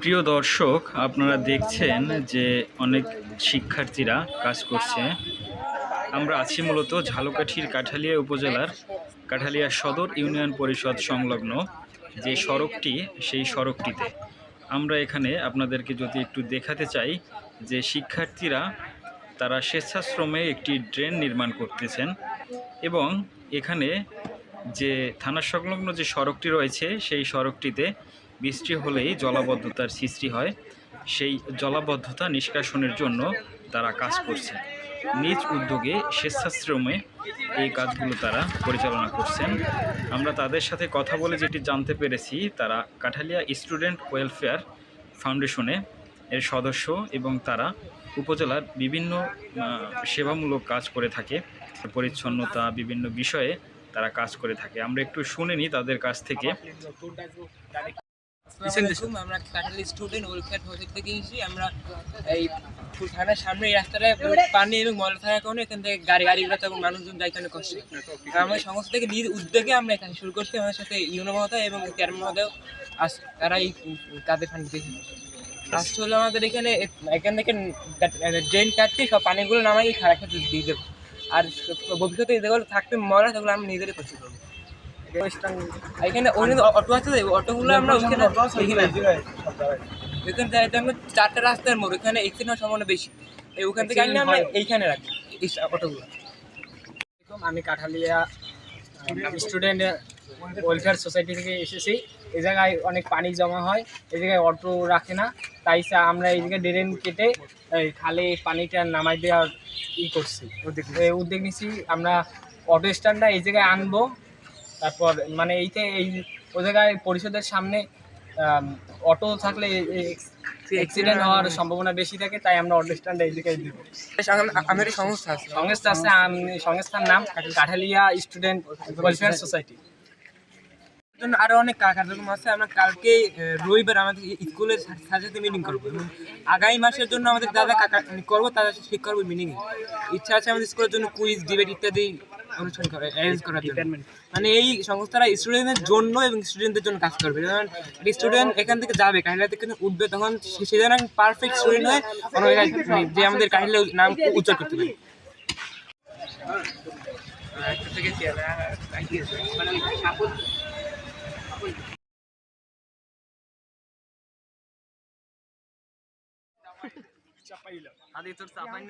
প্রিয় দর্শক, আপনারা দেখছেন যে অনেক শিক্ষার্থীরা কাজ করছে। আমরা আছি মূলত ঝালকাঠির কাঠালিয়া উপজেলার কাঠালিয়া সদর ইউনিয়ন পরিষদ সংলগ্ন যে সড়কটি, সেই সড়কটিতে। আমরা এখানে আপনাদেরকে যদি একটু দেখাতে চাই যে শিক্ষার্থীরা, তারা স্বেচ্ছাশ্রমে একটি ড্রেন নির্মাণ করতেছেন এবং এখানে যে থানা সংলগ্ন যে সড়কটি রয়েছে, সেই সড়কটিতে বৃষ্টি হলেই জলাবদ্ধতার সৃষ্টি হয়। সেই জলাবদ্ধতা নিষ্কাশনের জন্য তারা কাজ করছে নিজ উদ্যোগে স্বেচ্ছাশ্রমে এই কাজগুলো তারা পরিচালনা করছেন। আমরা তাদের সাথে কথা বলে যেটি জানতে পেরেছি, তারা কাঠালিয়া স্টুডেন্ট ওয়েলফেয়ার ফাউন্ডেশনে এর সদস্য এবং তারা উপজেলার বিভিন্ন সেবামূলক কাজ করে থাকে। পরিচ্ছন্নতা বিভিন্ন বিষয়ে তারা কাজ করে থাকে। আমরা একটু শুনে নিই তাদের কাছ থেকে। আমরা কাটালি স্টুডেন্ট ওয়েলফেয়ার থেকে এসেছি। আমরা এই থানার সামনে এই রাস্তাটায় পানি এবং ময়লা থাকার কারণে এখান থেকে গাড়ি গাড়িগুলো তখন মানুষজন যাইতে অনেক কষ্ট। আমাদের সংস্থা থেকে নিজ উদ্যোগে আমরা এখানে শুরু করছি। আমাদের সাথে ইউনো মহোদয় এবং চেয়ারম্যান মহোদয় আস তারা এই কাদের ফান্ড ফার্স্ট হলো আমাদের এখানে এখান থেকে ড্রেন কাটতে সব পানিগুলো নামাই খারাপ দিয়ে দেবো। আর ভবিষ্যতে যেগুলো থাকবে ময়লা সেগুলো আমরা নিজেরাই করতে পারব আর এখানে অন্য অটো আছে অটোগুলো আমরা ওইখানে এখানে এখানে যাইতে আমরা চারটা রাস্তার মোড় এখানে হওয়ার সম্ভাবনা বেশি। এই ওখান থেকে আনলে আমরা এইখানে রাখি এই অটোগুলো। আমি কাঠালিয়া স্টুডেন্ট ওয়েলফেয়ার সোসাইটি থেকে এসেছি। এ জায়গায় অনেক পানি জমা হয় এ জায়গায় অটো রাখে না। তাই আমরা এই জায়গায় ড্রেন কেটে খালে পানিটা নামাই দেওয়ার ই করছি। এই উদ্যোগ নিচ্ছি আমরা অটো স্ট্যান্ডটা এই জায়গায় আনব। তারপর মানে এইতে এই ও জায়গায় পরিষদের সামনে অটো থাকলে অ্যাক্সিডেন্ট হওয়ার সম্ভাবনা বেশি থাকে তাই আমরা অটো স্ট্যান্ডে এই জায়গায় দিব আমার সংস্থা আছে। সংস্থা আছে আম- সংস্থার নাম কাঠালিয়া স্টুডেন্ট ওয়েলফেয়ার সোসাইটি। জন্য আরও অনেক কার্যক্রম আছে আমরা কালকে রবিবার আমাদের স্কুলের সাথে সাথে মিটিং করব এবং আগামী মাসের জন্য আমাদের দাদা কাকা করব তাদের সাথে ঠিক করব মিটিং ইচ্ছা আছে আমাদের স্কুলের জন্য কুইজ ডিবেট ইত্যাদি অনুষ্ঠান করে অ্যারেঞ্জ করার জন্য। মানে এই সংস্থারা স্টুডেন্টদের জন্য এবং স্টুডেন্টদের জন্য কাজ করবে। যেমন স্টুডেন্ট এখান থেকে যাবে কাহিলা থেকে উঠবে তখন সে- যেন পারফেক্ট স্টুডেন্ট হয়ে যে আমাদের কাহিলা নাম উজ্জ্বল করতে পারে। আদি তোর চাপাই